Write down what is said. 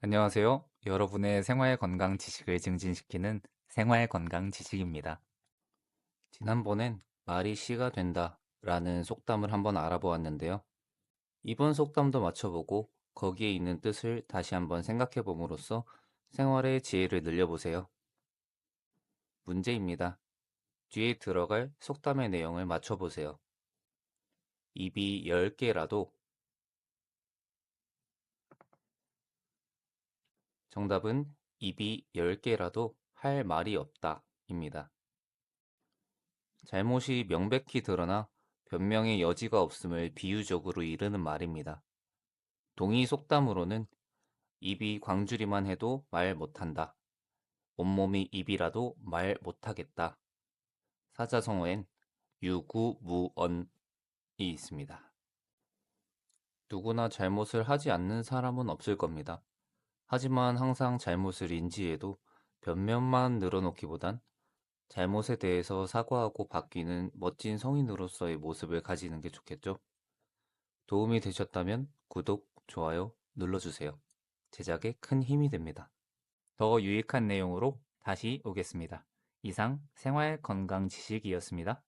안녕하세요. 여러분의 생활 건강 지식을 증진시키는 생활 건강 지식입니다. 지난번엔 말이 씨가 된다 라는 속담을 한번 알아보았는데요. 이번 속담도 맞춰보고 거기에 있는 뜻을 다시 한번 생각해 봄으로써 생활의 지혜를 늘려보세요. 문제입니다. 뒤에 들어갈 속담의 내용을 맞춰보세요. 입이 10개라도 정답은 입이 10개라도 할 말이 없다 입니다. 잘못이 명백히 드러나 변명의 여지가 없음을 비유적으로 이르는 말입니다. 동의 속담으로는 입이 광주리만 해도 말 못한다. 온몸이 입이라도 말 못하겠다. 사자성어엔 유구무언이 있습니다. 누구나 잘못을 하지 않는 사람은 없을 겁니다. 하지만 항상 잘못을 인지해도 변명만 늘어놓기보단 잘못에 대해서 사과하고 바뀌는 멋진 성인으로서의 모습을 가지는 게 좋겠죠? 도움이 되셨다면 구독, 좋아요 눌러주세요. 제작에 큰 힘이 됩니다. 더 유익한 내용으로 다시 오겠습니다. 이상 생활 건강 지식이었습니다.